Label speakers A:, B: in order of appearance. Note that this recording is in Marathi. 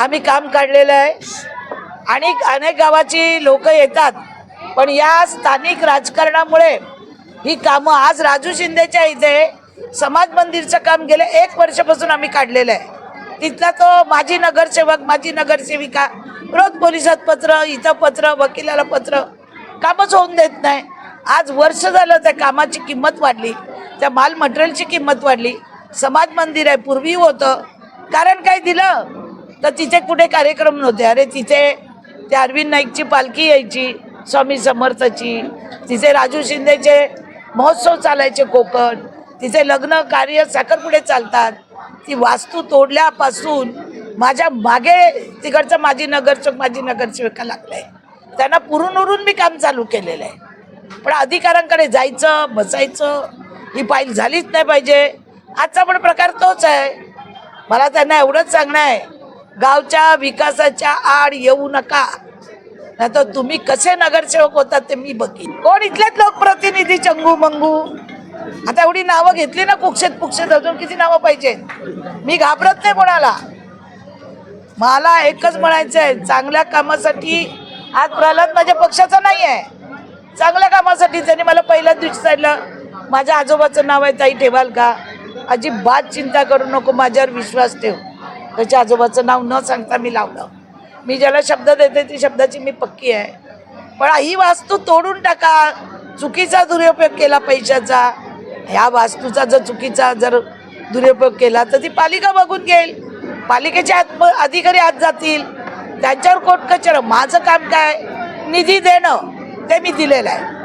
A: आम्ही काम काढलेलं आहे. आणि अनेक गावाची लोक येतात. पण या स्थानिक राजकारणामुळे ही कामं आज राजू शिंदेच्या इथे समाज मंदिरचं काम गेले एक वर्षापासून आम्ही काढलेलं आहे. तिथला तो माजी नगरसेवक माजी नगरसेविका रोज पोलिसात पत्र इथं पत्र वकिलाला पत्र कामच होऊन देत नाही. आज वर्ष झालं त्या कामाची किंमत वाढली. त्या माल मटेरियलची किंमत वाढली. समाज मंदिर आहे पूर्वी होतं. कारण काय दिलं? तर तिथे कुठे कार्यक्रम नव्हते. अरे तिथे ते अरविंद नाईकची पालखी यायची स्वामी समर्थाची. तिथे राजू शिंदेचे महोत्सव चालायचे कोकण. तिथे लग्न कार्य साखरपुडे चालतात. ती वास्तू तोडल्यापासून माझ्या मागे तिकडचं माझी नगरसेवक माझी नगरसेविका आहे त्यांना पुरून उरून मी काम चालू केलेलं आहे. पण अधिकाऱ्यांकडे जायचं बसायचं ही फाईल झालीच नाही पाहिजे. आजचा पण प्रकार तोच आहे. मला त्यांना एवढंच सांगणं आहे. गावच्या विकासाच्या आड येऊ नका. नाही तर तुम्ही कसे नगरसेवक होतात ते मी बघीन. कोण इथलेच लोकप्रतिनिधी चंगू मंगू? आता एवढी नावं घेतली ना कुक्षेत पुक्षेत अजून किती नावं पाहिजेत मी घाबरत नाही कोणाला. मला एकच म्हणायचं आहे चांगल्या कामासाठी आज प्रल्हाद माझ्या पक्षाचा नाही आहे चांगल्या कामासाठी त्यांनी मला पहिल्याच दिवशी सांगितलं माझ्या आजोबाचं नाव आहे ताई ठेवाल का? अजिबात चिंता करू नको माझ्यावर विश्वास ठेव. त्याच्या आजोबाचं नाव न सांगता मी लावलं. मी ज्याला शब्द देते ती शब्दाची मी पक्की आहे. पण ही वास्तू तोडून टाका. चुकीचा दुरुपयोग केला पैशाचा. ह्या वास्तूचा जर चुकीचा जर दुरुपयोग केला तर ती पालिका बघून घेईल. पालिकेचे आत अधिकारी आत जातील. त्यांच्यावर कोर्ट कचर. माझं काम काय? निधी देणं. ते मी दिलेलं आहे.